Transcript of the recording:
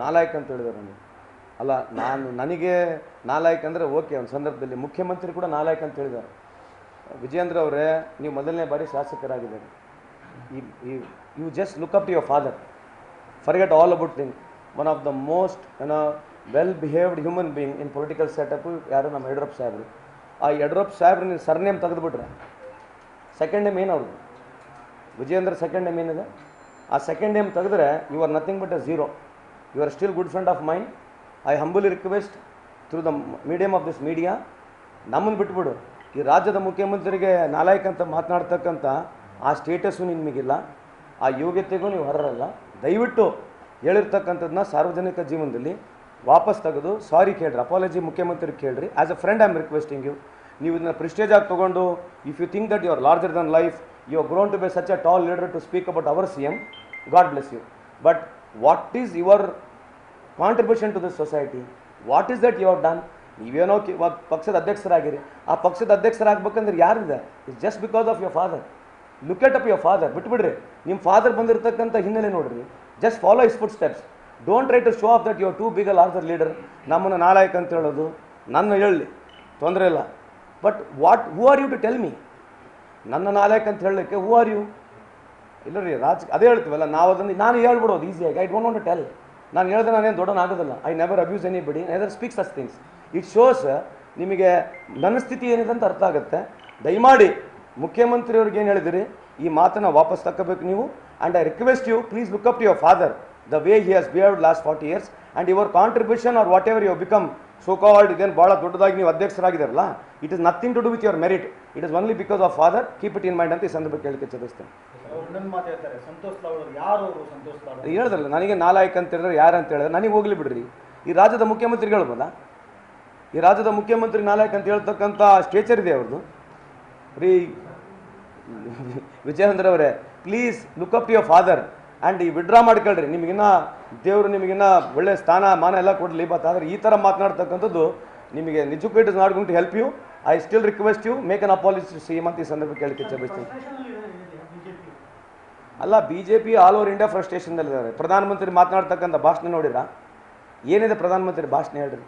ನಾಲಾಯಕ್ ಅಂತ ಹೇಳಿದಾರೆ ನನಗೆ. ಅಲ್ಲ ನಾನು ನನಗೆ ನಾಲಾಯಕ್ ಅಂದರೆ ಓಕೆ ಒಂದು ಸಂದರ್ಭದಲ್ಲಿ ಮುಖ್ಯಮಂತ್ರಿ ಕೂಡ ನಾಲಾಯಕ್ ಅಂತ ಹೇಳಿದ್ದಾರೆ. ವಿಜೇಂದ್ರ ಅವರೇ ನೀವು ಮೊದಲನೇ ಬಾರಿ ಶಾಸಕರಾಗಿದ್ದಾರೆ. ಈ you just look up to your father forget all about thing one of the most ಏನೋ well behaved human being in political setup ಯಾರು? ನಮ್ಮ ಯಡಿಯೂರಪ್ಪ ಸಾಹೇಬರು. ಆ ಯಡಿಯೂರಪ್ಪ ಸಾಹೇಬ್ರು ನೀವು ಸರ್ನೇಮ್ ತೆಗೆದುಬಿಟ್ರೆ. ಸೆಕೆಂಡ್ ನೇಮ್ ಏನು ಅವ್ರದ್ದು ವಿಜೇಂದ್ರ ಸೆಕೆಂಡ್ ನೇಮ್ ಏನಿದೆ? ಆ ಸೆಕೆಂಡ್ ಏಮ್ ತೆಗೆದ್ರೆ you are nothing but a zero you are still good friend of mind I humbly request through the medium of this media ನಮ್ಮನ್ನು ಬಿಟ್ಬಿಡು. ಈ ರಾಜ್ಯದ ಮುಖ್ಯಮಂತ್ರಿಗೆ ನಾಲಾಯಕ್ ಅಂತ ಮಾತನಾಡ್ತಕ್ಕಂಥ ಆ ಸ್ಟೇಟಸ್ಸು ನಿಮಗಿಲ್ಲ ಆ ಯೋಗ್ಯತೆಗೂ ನೀವು ಹೊರರಲ್ಲ ದಯವಿಟ್ಟು ಹೇಳಿರ್ತಕ್ಕಂಥದ್ದನ್ನ ಸಾರ್ವಜನಿಕ ಜೀವನದಲ್ಲಿ ವಾಪಸ್ ತೆಗೆದು ಸಾರಿ ಕೇಳ್ರಿ ಅಪಾಲಜಿ ಮುಖ್ಯಮಂತ್ರಿಗೆ ಕೇಳ್ರಿ. As a friend I am requesting you ನೀವು ಇದನ್ನ ಪ್ರಿಸ್ಟೇಜ್ ಆಗಿ ತೊಗೊಂಡು if you think that you are larger than life you are grown to be such a tall leader to speak about our C God bless you but what is your contribution to this society what is that you have done ನೀವೇನೋ ಪಕ್ಷದ ಅಧ್ಯಕ್ಷರಾಗಿರಿ. ಆ ಪಕ್ಷದ ಅಧ್ಯಕ್ಷರಾಗಬೇಕಂದ್ರೆ ಯಾರಿದೆ? It's just because of your father look at up your father ಬಿಟ್ಬಿಡ್ರಿ. ನಿಮ್ಮ father ಬಂದಿರತಕ್ಕಂಥ ಹಿನ್ನೆಲೆ ನೋಡ್ರಿ. Just follow his foot steps don't try to show off that your too big a the leader ನಮ್ಮನ್ನು ನಾಲಾಯಕ್ ಅಂತ ಹೇಳೋದು ನನ್ನ ಹೇಳಲಿ ತೊಂದರೆ ಇಲ್ಲ. But what who are you to tell me ನನ್ನ ನಾಲ್ಕು ಅಂತ ಹೇಳಲಿಕ್ಕೆ ಹೂ ಆರ್ ಯು ಇಲ್ಲ ರೀ ರಾಜ್, ಅದೇ ಹೇಳ್ತೀವಲ್ಲ, ನಾವು ಅದನ್ನು ನಾನು ಹೇಳ್ಬಿಡೋದು ಈಸಿಯಾಗಿ ಐ ಡೋಂಟ್ ವಾಂಟ್ ಟೆಲ್ ನಾನು ಹೇಳಿದ್ರೆ ನಾನೇನು ದೊಡ್ಡನಾಗೋದಿಲ್ಲ ಐ ನೆವರ್ ಅಬ್ಯೂಸ್ ಎನಿ ಬಿಡಿ neither speaks us things it shows ನಿಮಗೆ ನನ್ನ ಸ್ಥಿತಿ ಏನಿದೆ ಅಂತ ಅರ್ಥ ಆಗುತ್ತೆ. ದಯಮಾಡಿ ಮುಖ್ಯಮಂತ್ರಿಯವ್ರಿಗೆ ಏನು ಹೇಳಿದಿರಿ? ಈ ಮಾತನ್ನು ವಾಪಸ್ ತಗೋಬೇಕು ನೀವು. And I request you please look up to your father the way he has behaved last forty years and your contribution are whatever you become so called ಇದೇನು ಭಾಳ ದೊಡ್ಡದಾಗಿ ನೀವು ಅಧ್ಯಕ್ಷರಾಗಿದ್ದಾರಲ್ಲ? It is nothing to do with your merit it is only because of father keep it in mind ಅಂತ ಈ ಸಂದರ್ಭ ಕೇಳಕ್ಕೆ ಚದಿಸ್ತೇನೆ? ಹೇಳಿದ್ರಲ್ಲ ನನಗೆ ನಾಲಾಯಕ್ ಅಂತ ಹೇಳಿದ್ರೆ ಯಾರು ಅಂತ ಹೇಳಿದ್ರೆ ನನಗೆ ಹೋಗ್ಲಿ ಬಿಡ್ರಿ. ಈ ರಾಜ್ಯದ ಮುಖ್ಯಮಂತ್ರಿ ಹೇಳ್ಬೋದಾ? ಈ ರಾಜ್ಯದ ಮುಖ್ಯಮಂತ್ರಿ ನಾಲಾಯಕ್ ಅಂತ ಹೇಳ್ತಕ್ಕಂಥ ಸ್ಟೇಚರ್ ಇದೆ ಅವ್ರದ್ದು. ರೀ ವಿಜಯೇಂದ್ರ ಅವರೇ please look up your father and ಈ ವಿಡ್ರಾ ಮಾಡ್ಕೊಳ್ರಿ. ನಿಮಗಿನ್ನ ದೇವರು ನಿಮಗಿನ್ನ ಒಳ್ಳೆ ಸ್ಥಾನ, ಮಾನ ಎಲ್ಲ ಕೊಡಲಿ ಬಟ್ ಆದರೆ ಈ ಥರ ಮಾತನಾಡ್ತಕ್ಕಂಥದ್ದು ನಿಮಗೆ ನಿಜಕ್ಕೂ it is not going help you I still request you make an apology M ಅಂತ ಈ ಸಂದರ್ಭ ಕೇಳಕ್ಕೆ ಇಚ್ಛೆ ಅಲ್ಲ B J P all over India ಫ್ರಸ್ಟ್ರೇಷನ್ದಲ್ಲಿದ್ದಾರೆ ಪ್ರಧಾನಮಂತ್ರಿ ಮಾತನಾಡ್ತಕ್ಕಂಥ ಭಾಷಣ ನೋಡಿರಾ ಏನಿದೆ ಪ್ರಧಾನಮಂತ್ರಿ ಭಾಷಣ ಹೇಳ್ರಿ?